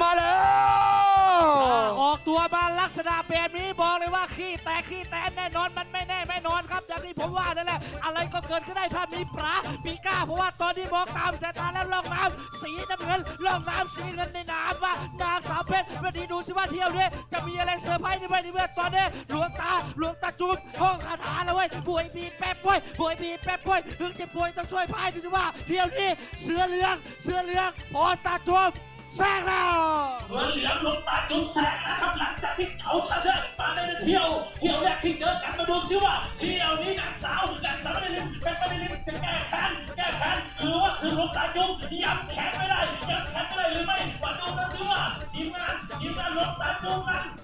มาแล้วออกตัวมาลักษณะแบบนี้บอกเลยว่าขี้แตกขี้แตนแน่นอนมันไม่แน่ไม่นอนครับ อย่างที่ผมว่านั่นแหละ อะไรก็เกิดขึ้นได้ถ้ามีปลาปีก้าเพราะว่าตอนนี้มองตามสายตาแล้วล่องน้ำสีน้ำเงินล่องน้ำสีเงินในน้ำว่านางสาวเพชรวันนี้ดูสิว่าเที่ยวนี้จะมีอะไรเซอร์ไพรส์ในวันนี้เมื่อตอนนี้หลวงตาหลวงตาจุ๊บห้องคาถาแล้วเว้ยป่วยบีแป๊บป่วยป่วยบีแป๊บป่วยถึงจะป่วยต้องช่วยพายดูสิว่าเที่ยวนี้เสือเหลืองเสือเหลืองพอตาจุ๊บ แซงแล้วเหมือนเหลืองลงตาจุดแสงนะครับหลังจากที่เขาชนะมาในเที่ยวเที่ยวแรกที่เจอกันมาดูซิว่าเที่ยวนี้นางสาวนางสาวไม่ได้ลิมเป็นไม่ได้ลิมจะแก้แค้นแก้แค้นหรือว่าคือลงตาจุ๊บย้ำแขนไม่ได้ย้ำแขนไม่ได้หรือไม่มาดูกันซิว่าทีมงานทีมงานลงตาจุ๊บกันทีมงาน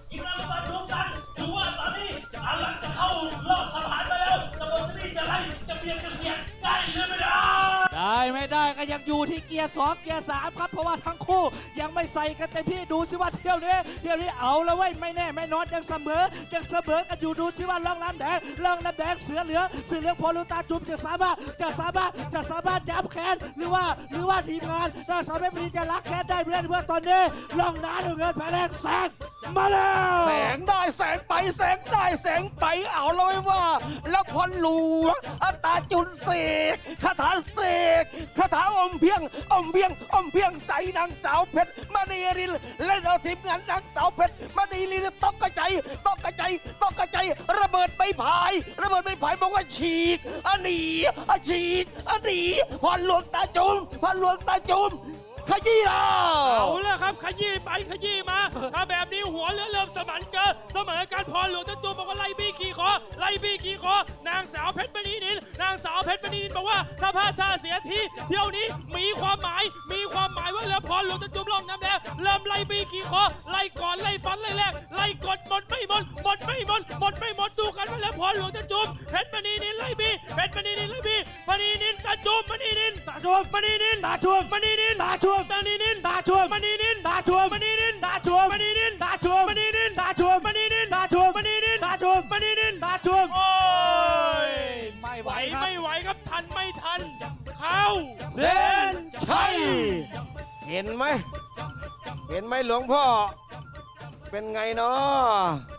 ไม่ได้ก็ยังอยู่ที่เกียร์สองเกียร์สามครับเพราะว่าทั้งคู่ยังไม่ใส่กันเต็มที่ดูสิว่าเที่ยวนี้เที่ยวนี้เอาแล้วเว้ยไม่แน่ไม่นอนยังเสมอยังเสมอกันอยู่ดูสิว่าล่องน้ำแดงล่องน้ำแดงเสือเหลืองเสือเหลืองพอลูตาจุ่มจะสามารถจะสามารถจะสามารถย้ำแค้นหรือว่าหรือว่าทีมงานถ้าสามารถม่จะรักแค้นได้เพื่อนเพื่อตอนนี้ล่องน้ำเงินแผลงแสง มาแล้ว แสงได้แสงไปแสงได้แสงไปเอาเลยว่า แล้วพลหลวงอัตาจุนเสกคาถาเสกคาถาอมเพียงอมเพียงอมเพียงใส่นางสาวเพชรมณีรินเล่นเอาทีมงานนางสาวเพชรมณีรินต้องกระจายต้องกระจายต้องกระจายระเบิดไม่พาย ระเบิดไม่พายบอกว่าฉีกอันนี้อันฉีกอันนี้พลหลวงตาจุมพลหลวงตาจุม ขยี้แล้เอาละครับขยี้ไปขยี้มาถ้าแบบนี้หัวเรือเริ่มสมันเกินเสมอการพอหลวงจันจูบอกว่าไล่บี้ขี่คอไล่บี้ขี่คอนางสาวเพชรมณีนินนางสาวเพชรมณีนินบอกว่าถ้าพลาดท่าเสียทีเที่ยวนี้มีความหมายมีความหมายว่าเรือพรหลวงจันจูล่องน้ำแดงเริ่มไล่บี้ขี่คอไล่ก่อนไล่ฟันไล่แรกไล่กดหมดไม่หมดหมดไม่หมดหมดไม่หมดดูกันว่าเรือพรหลวงจันจูเพชรมณีนินไล่บี้เพชรมณีนินไล่บี้มณีนินตาจูมมณีนิน ตาจุ่มมณีนินตาจุ่มมณีนินตาจุ่มมณีนินตาจุ่มมณีนินตาจุ่มมณีนินตาจุ่มมณีนินตาจุ่มมณีนินตาจุ่มมณีนินตาจุ่มมณีนินตาจุ่มมณีนินตาจุ่มโอ้ยไม่ไหไหววครับไม่ไหวครับทันไม่ทันเข้าเส้นใช่เห็นไหมเห็นไหมหลวงพ่อเป็นไงเนาะ